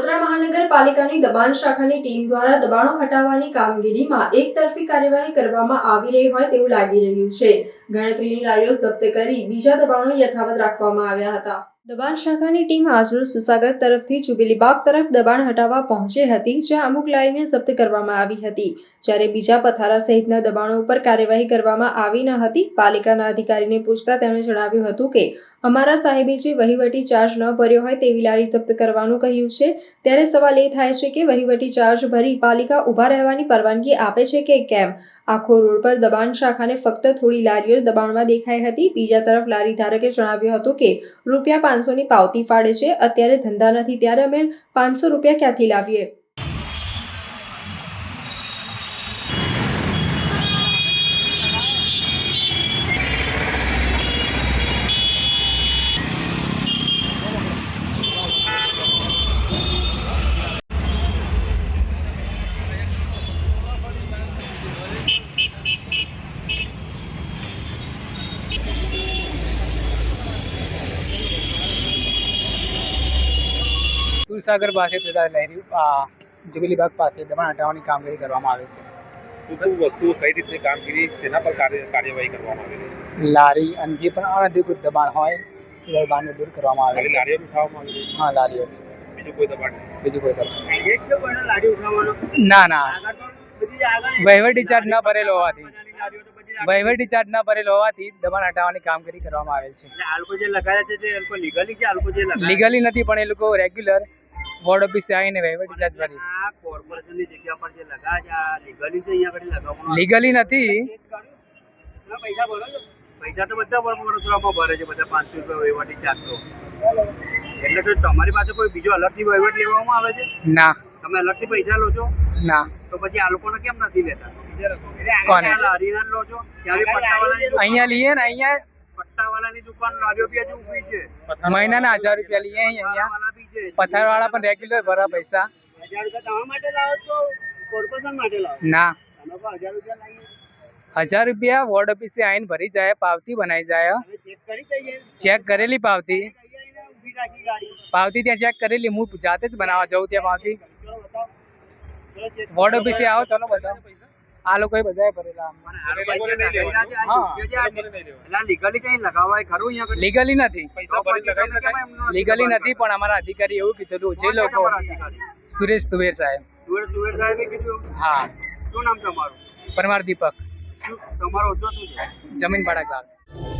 મહાનગરપાલિકાની દબાણ શાખાની ટીમ દ્વારા દબાણો હટાવવાની કામગીરીમાં એકતરફી કાર્યવાહી કરવામાં આવી રહી હોય તેવું લાગી રહ્યું છે. ગણતરીની લારીઓ જપ્ત કરી બીજા દબાણો યથાવત રાખવામાં આવ્યા હતા. દબાણ શાખાની ટીમ આજરોજ સુસાગર તરફથી જુબિલીબાગ તરફ દબાણ હટાવવા પહોંચી હતી, જ્યાં અમુક લારીને જપ્ત કરવામાં આવી હતી. જ્યારે બીજા પથારા સહિતના દબાણો ઉપર કાર્યવાહી કરવામાં આવી ન હતી, પાલિકાના અધિકારીને પૂછતા તેમણે જણાવ્યું હતું કે, અમારા સાહેબે જે વહીવટી ચાર્જ ન ભર્યો હોય તેવી લારી જપ્ત કરવાનું કહ્યું છે. ત્યારે સવાલ એ થાય છે કે વહીવટી ચાર્જ ભરી પાલિકા ઊભા રહેવાની પરવાનગી આપે છે કે કેમ? આખો રોડ પર દબાણ શાખાને ફક્ત થોડી લારીઓ દબાણમાં દેખાઈ હતી. બીજા તરફ લારી ધારકે જણાવ્યું હતું કે, રૂપિયા પાંચસોની પાવતી ફાડે છે. અત્યારે ધંધા નથી. ત્યારે અમે પાંચસો રૂપિયા ક્યાંથી લાવીએ? સુરસાગર પાસે તથા લહેરી પાસે દબાણ હટાવવાની કામગીરી કરવામાં આવે છે. શું વસ્તુઓ કઈ રીતની કામગીરી પર કાર્યવાહી કરવામાં આવે લારી અને જે પણ અનધિકૃત દબાણ હોય એ દબાણને દૂર કરવામાં આવે લારીઓ ઉઠાવવામાં આવી હા લારીઓ. બીજું કોઈ દબાણ બીજું કોઈ દબાણ ના ના. વહીવટી ચાર્જ ન ભરેલો હોવાથી. વહીવટી ચાર્જ ન ભરેલો હોવાથી દબાણ હટાવવાની કામગીરી કરવામાં આવેલ છે. લીગલી નથી પણ એ લોકો રેગ્યુલર વોર્ડ ઓફિસે આવીને વહીવટી ચાર્જ ભરી કોર્પોરેશનની જગ્યા પર જે લગાડ્યા છે આ લીગલી છે અહીંયા આગળ લગાવવાનું લીગલી નથી. પૈસા ભરો પૈસા તો બધા વડોદરામાં ભરે છે બધા પાંચસો રૂપિયા વહીવટી ચાર્જ તો એટલે તો તમારી પાસે કોઈ બીજો અલગથી વહીવટ લેવામાં આવે છે? ના. તમે અલગથી પૈસા લો છો? ના. તો પછી આ લોકોને કેમ નથી લેતા? કોને? આ લો છો? ત્યાં બી પટ્ટાવાળાની અહીંયા લઈએ ને અહીંયા પટ્ટાવાળાની દુકાન લારીઓ બી હજુ ઊભી છે. મહિનાના હજાર રૂપિયા લઈએ અહીંયા. પથારવાળા પણ રેગ્યુલર ભરા પૈસા. ના. હજાર રૂપિયા વોર્ડ ઓફિસે આવીને ભરી જાય પાવતી બનાવી જાય. ચેક કરેલી પાવતી. પાવતી ત્યાં ચેક કરેલી હું જાતે જ બનાવવા જાઉં ત્યાં પાવતી. બતાવો. વોર્ડ ઓફિસે આવો ચલો બધા આ લોકોએ બધાએ ભરેલા લીગલી કઈ લગાવાય ખરું અહીંયા લીગલી નથી. લીગલી નથી પણ અમારા અધિકારી એવું કીધેલું જે લોકો સુરેશ તુવેર સાહેબ. હા. શું નામ તમારું? પરમાર દીપક. તમારો જમીન ભાડા